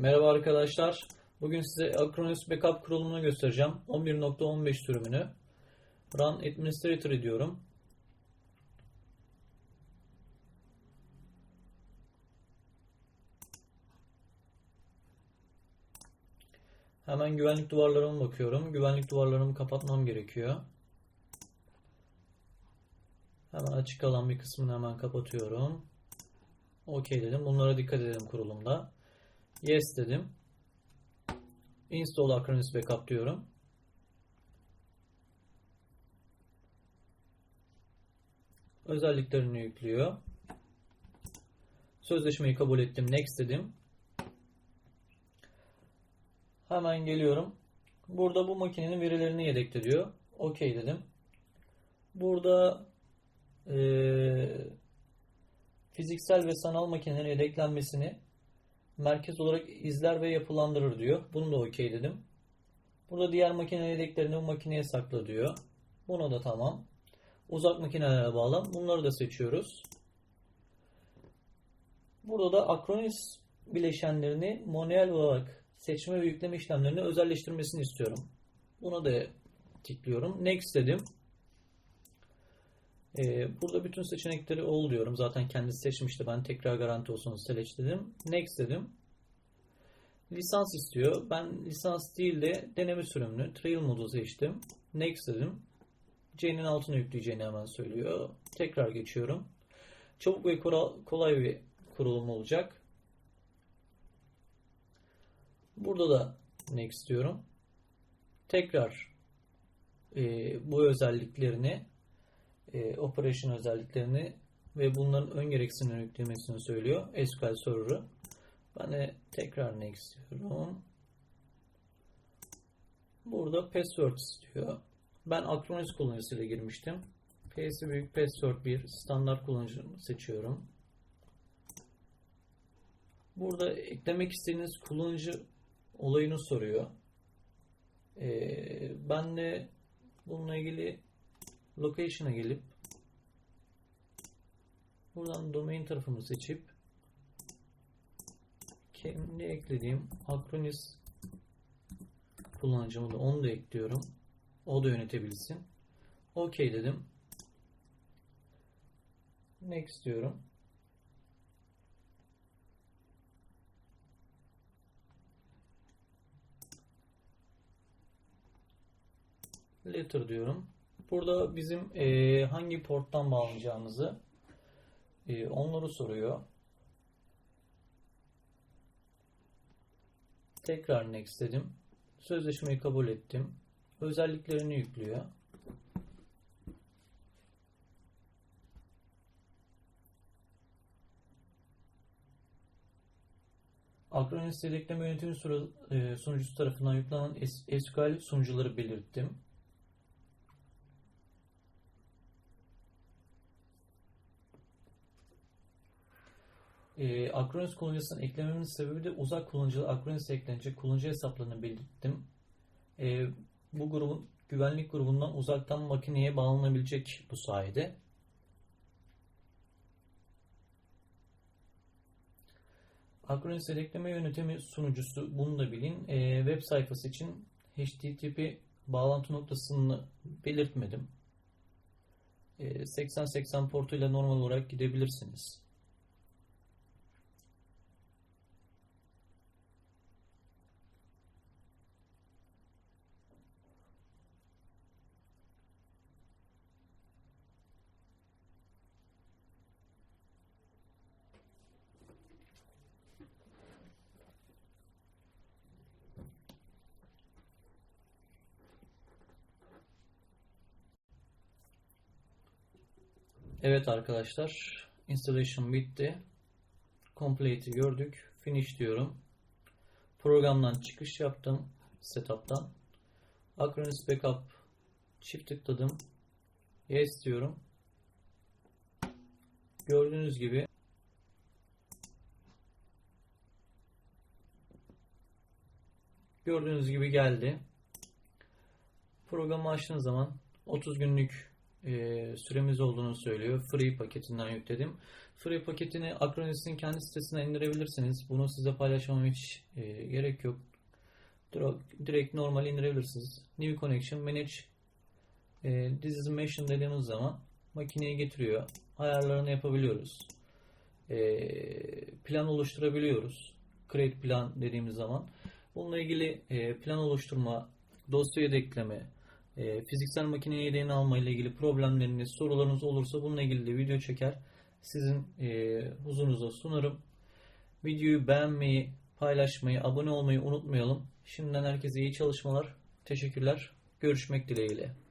Merhaba arkadaşlar. Bugün size Acronis Backup kurulumunu göstereceğim. 11.15 sürümünü. Run Administrator diyorum. Hemen güvenlik duvarlarıma bakıyorum. Güvenlik duvarlarımı kapatmam gerekiyor. Hemen açık kalan bir kısmını hemen kapatıyorum. OK dedim. Bunlara dikkat edelim kurulumda. Yes dedim. Install Acronis Backup diyorum. Özelliklerini yüklüyor. Sözleşmeyi kabul ettim. Next dedim. Hemen geliyorum. Burada bu makinenin verilerini yedekle diyor. OK dedim. Burada eee fiziksel ve sanal makinelerin yedeklenmesini merkez olarak izler ve yapılandırır diyor. Bunu da okey dedim. Burada diğer makine yedeklerini bu makineye sakla diyor. Buna da tamam. Uzak makinelere bağlan. Bunları da seçiyoruz. Burada da Acronis bileşenlerini manuel olarak seçme ve yükleme işlemlerini özelleştirmesini istiyorum. Buna da tıklıyorum. Next dedim. Ee, burada bütün seçenekleri ol diyorum. Zaten kendisi seçmişti. Ben tekrar garanti olsun select dedim. Next dedim. Lisans istiyor. Ben lisans değil de deneme sürümünü trial modu seçtim. Next dedim. C'nin altına yükleyeceğini hemen söylüyor. Tekrar geçiyorum. Çabuk ve kolay bir kurulum olacak. Burada da next diyorum. Tekrar e, bu özelliklerini e, operation özelliklerini ve bunların ön gereksinimleri yüklemesini söylüyor. SQL Server'ı. Ben de tekrar next istiyorum. Burada password istiyor. Ben Acronis kullanıcısıyla girmiştim. P'si büyük password 1 standart kullanıcımı seçiyorum. Burada eklemek istediğiniz kullanıcı olayını soruyor. Ee, ben de bununla ilgili location'a gelip buradan domain tarafımı seçip kendi eklediğim Acronis kullanıcımı da onu da ekliyorum. O da yönetebilsin. OK dedim. Next diyorum. Letter diyorum. Burada bizim e, hangi porttan bağlanacağımızı e, onları soruyor. Tekrar next dedim. Sözleşmeyi kabul ettim. Özelliklerini yüklüyor. Acronis yedekleme yönetimi e, sunucusu tarafından yüklenen SQL sunucuları belirttim. E, Acronis kullanıcısını eklememin sebebi de uzak kullanıcılı Acronis eklenecek kullanıcı hesaplarını belirttim. E, bu grubun güvenlik grubundan uzaktan makineye bağlanabilecek bu sayede. Acronis ekleme yönetimi sunucusu bunu da bilin. E, web sayfası için HTTP bağlantı noktasını belirtmedim. E, 8080 portuyla normal olarak gidebilirsiniz. Evet arkadaşlar, installation bitti. Complete'i gördük. Finish diyorum. Programdan çıkış yaptım. Setup'tan. Acronis Backup çift tıkladım. Yes diyorum. Gördüğünüz gibi gördüğünüz gibi geldi. Programı açtığınız zaman 30 günlük e, süremiz olduğunu söylüyor. Free paketinden yükledim. Free paketini Acronis'in kendi sitesinden indirebilirsiniz. Bunu size paylaşmam hiç e, gerek yok. Direkt, normal indirebilirsiniz. New Connection Manage e, Machine dediğimiz zaman makineye getiriyor. Ayarlarını yapabiliyoruz. E, plan oluşturabiliyoruz. Create plan dediğimiz zaman. Bununla ilgili e, plan oluşturma, dosya yedekleme, e, fiziksel makine yedeğini alma ile ilgili problemleriniz, sorularınız olursa bununla ilgili de video çeker. Sizin e, huzurunuza sunarım. Videoyu beğenmeyi, paylaşmayı, abone olmayı unutmayalım. Şimdiden herkese iyi çalışmalar. Teşekkürler. Görüşmek dileğiyle.